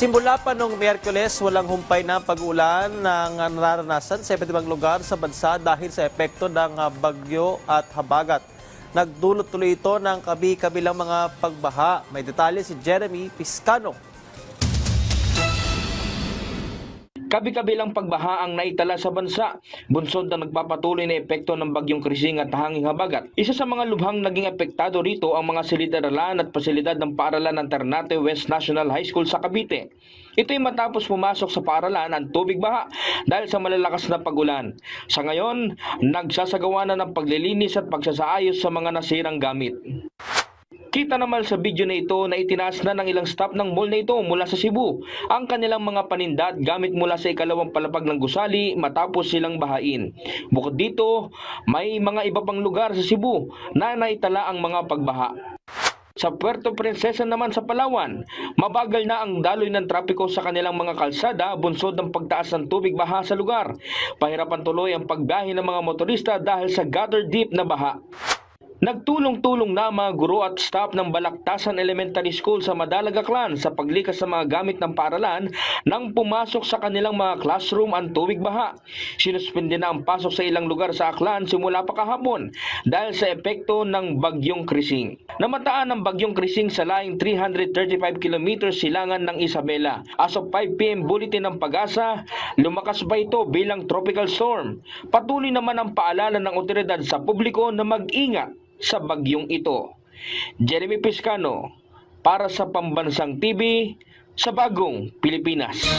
Simula pa noong Miyerkules, walang humpay na pag-ulan ng nararanasan sa iba't ibang lugar sa bansa dahil sa epekto ng ah, bagyo at habagat. Nagdulot tuloy ito ng kabi-kabilang mga pagbaha. May detalye si Jeremy Piscano. Kabi-kabilang pagbaha ang naitala sa bansa, bunsod na nagpapatuloy na epekto ng bagyong krising at hanging habagat. Isa sa mga lubhang naging apektado rito ang mga silid-aralan at pasilidad ng paaralan ng Ternate West National High School sa Cavite. Ito'y matapos pumasok sa paaralan ang tubig baha dahil sa malalakas na pagulan. Sa ngayon, nagsasagawa na ng paglilinis at pagsasaayos sa mga nasirang gamit. Kita naman sa video na ito na itinaas na ng ilang staff ng mall na ito mula sa Cebu ang kanilang mga paninda at gamit mula sa ikalawang palapag ng gusali matapos silang bahain. Bukod dito, may mga iba pang lugar sa Cebu na naitala ang mga pagbaha. Sa Puerto Princesa naman sa Palawan, mabagal na ang daloy ng trapiko sa kanilang mga kalsada bunsod ng pagtaas ng tubig baha sa lugar. Pahirapan tuloy ang pagbiyahe ng mga motorista dahil sa gutter deep na baha. Nagtulong-tulong na mga guro at staff ng Balaktasan Elementary School sa Madalaga Clan sa paglikas sa mga gamit ng paaralan nang pumasok sa kanilang mga classroom ang tubig baha. Sinuspende na ang pasok sa ilang lugar sa Aklan simula pa kahapon dahil sa epekto ng bagyong Krising. Namataan ng bagyong Krising sa laing 335 km silangan ng Isabela. As of 5 p.m. bulletin ng pag-asa, lumakas pa ito bilang tropical storm. Patuloy naman ang paalala ng otoridad sa publiko na mag-ingat sa bagyong ito. Jeremy Piscano para sa Pambansang TV sa Bagong Pilipinas.